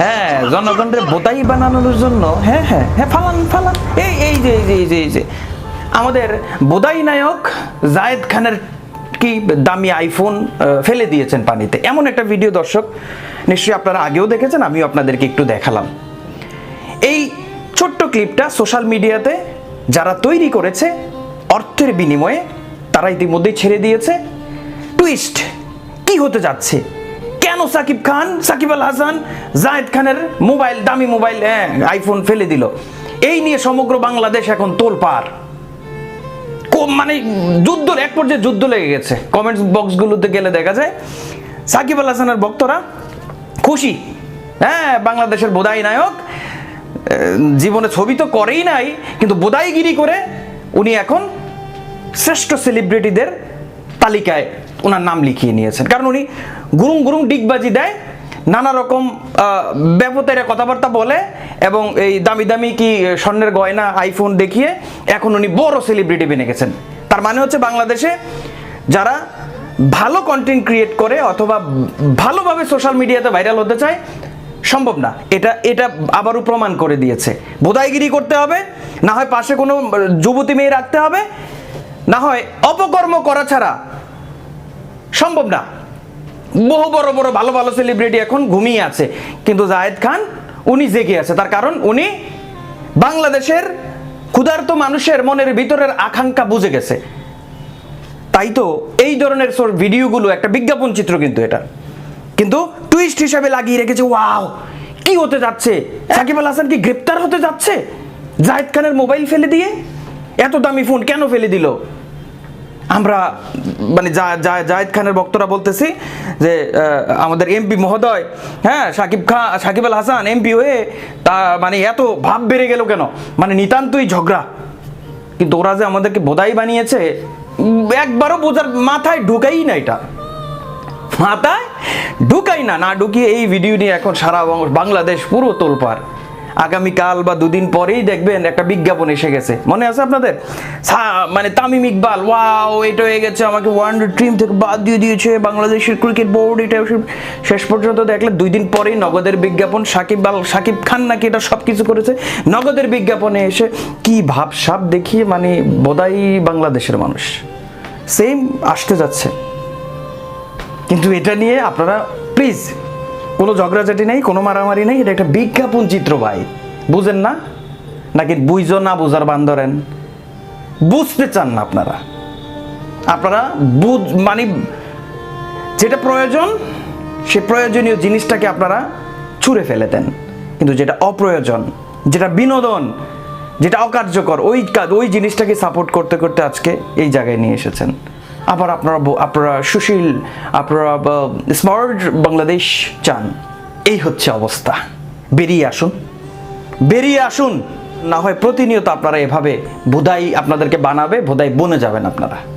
হ্যাঁ জনগণের বোতাই বানানোর জন্য হ্যাঁ হ্যাঁ হ্যাঁ ফালান ফালান। এই এই যে এই যে এই যে এই যে। আমাদের বোদাই নায়ক জায়েদ খানের কি দামি আইফোন ফেলে দিয়েছেন পানিতে। এমন একটা ভিডিও, দর্শক, নিশ্চয়ই আপনারা আগেও দেখেছেন, আমিও আপনাদেরকে একটু দেখালাম। এই ছোট্ট ক্লিপটা সোশ্যাল মিডিয়াতে যারা তৈরি করেছে, অর্থের বিনিময়ে তারা ইতিমধ্যেই ছেড়ে দিয়েছে। টুইস্ট, কি হতে যাচ্ছে? সাকিব খান, সাকিব আল হাসান, জায়েদ খানের মোবাইল, দামি মোবাইল হ্যাঁ আইফোন ফেলে দিল। এই নিয়ে সমগ্র বাংলাদেশ এখন তোলপাড়। কো- মানে যুদ্ধ এক পর্যায়ে যুদ্ধ লেগে গেছে। কমেন্টস বক্সগুলোতে গেলে দেখা যায়, সাকিব আল হাসানের ভক্তরা খুশি। হ্যাঁ বাংলাদেশের বোধাই নায়ক জীবনে ছবি তো করেই নাই, কিন্তু বোধাইগিরি করে উনি এখন শ্রেষ্ঠ সেলিব্রিটিদের তালিকায় ওনার নাম লিখিয়ে নিয়েছেন। কারণ উনি গুরুং গুরুং ডিগবাজি দেয়, নানা রকম ব্যাপতের কথাবার্তা বলে এবং এই দামি দামি কি স্বর্ণের গয়না আইফোন দেখিয়ে এখন উনি বড় সেলিব্রিটি বেনে গেছেন। তার মানে হচ্ছে বাংলাদেশে যারা ভালো কন্টেন্ট ক্রিয়েট করে অথবা ভালোভাবে সোশ্যাল মিডিয়াতে ভাইরাল হতে চায়, সম্ভব না। এটা এটা আবারও প্রমাণ করে দিয়েছে। বোধাইগিরি করতে হবে, না হয় পাশে কোনো যুবতী মেয়ে রাখতে হবে, না হয় অপকর্ম করা ছাড়া সম্ভব না। বহু বড় বড় ভালো ভালো সেলিব্রিটি এখন ঘুমিয়ে আছে। কিন্তু জায়েদ খান, উনি জেগে আছে। তার কারণ উনি বাংলাদেশের ক্ষুধার্ত মানুষের মনের ভিতরের আকাঙ্ক্ষা বুঝে গেছে। তাই তো এই ধরনের সর- ভিডিওগুলো, একটা বিজ্ঞাপন চিত্র কিন্তু এটা। কিন্তু টুইস্ট হিসাবে লাগিয়ে রেখেছে, ওয়াও, কি হতে যাচ্ছে? সাকিব আল হাসান কি গ্রেপ্তার হতে যাচ্ছে? জায়েদ খানের মোবাইল ফেলে দিয়ে? এত দামি ফোন কেন ফেলে দিল? আমরা মানে জায়েদ খানের বক্তরা বলতেছি যে আমাদের এমপি মহোদয় হ্যাঁ সাকিব খান সাকিব আল হাসান এমপি হয়ে তা মানে এত ভাব বেড়ে গেল কেন? মানে নিতান্তই ঝগড়া। কিন্তু ওরা যে আমাদেরকে বোধাই বানিয়েছে একবারও বোঝার মাথায় ঢুকাই না এটা। মাথায় ঢুকাই না না ঢুকিয়ে এই ভিডিও নিয়ে এখন সারা বাংলাদেশ পুরো তোলপার আগামীকাল বা দুদিন পরেই দেখবেন একটা বিজ্ঞাপন এসে গেছে। মনে আছে আপনাদের? মানে তামিম ইকবাল, ওয়াও, এটা হয়ে গেছে, আমাকে ওয়ানডে টিম থেকে বাদ দিয়ে দিয়েছে, বাংলাদেশের ক্রিকেট বোর্ড এটা শেষ পর্যন্ত দেখলে। দুই দিন পরেই নগদের বিজ্ঞাপন, সাকিব আল, সাকিব খান নাকি এটা সব কিছু করেছে। নগদের বিজ্ঞাপনে এসে কি ভাবসাব দেখিয়ে মানে বোধাই বাংলাদেশের মানুষ। সেম আসতে যাচ্ছে। কিন্তু এটা নিয়ে আপনারা প্লিজ কোনো ঝগড়াঝাটি নেই, কোনো মারামারি নেই, এটা একটা বিজ্ঞাপন চিত্র ভাই। বুঝেন না? নাকি বুঝো না, বুঝার বান্দরেন বুঝতে চান না আপনারা। আপনারা বুঝ মানে যেটা প্রয়োজন, সে প্রয়োজনীয় জিনিসটাকে আপনারা ছুঁড়ে ফেলে দেন। কিন্তু যেটা অপ্রয়োজন, যেটা বিনোদন, যেটা অকার্যকর, ওই কাজ ওই জিনিসটাকে সাপোর্ট করতে করতে আজকে এই জায়গায় নিয়ে এসেছেন। আবার আপনারা আপনারা সুশীল, আপনারা স্মার্ট বাংলাদেশ চান। এই হচ্ছে অবস্থা। বেরিয়ে আসুন। বেরিয়ে আসুন। না হয় প্রতিনিয়ত আপনারা এভাবে বোধাই আপনাদেরকে বানাবে বোধাই বনে যাবেন আপনারা।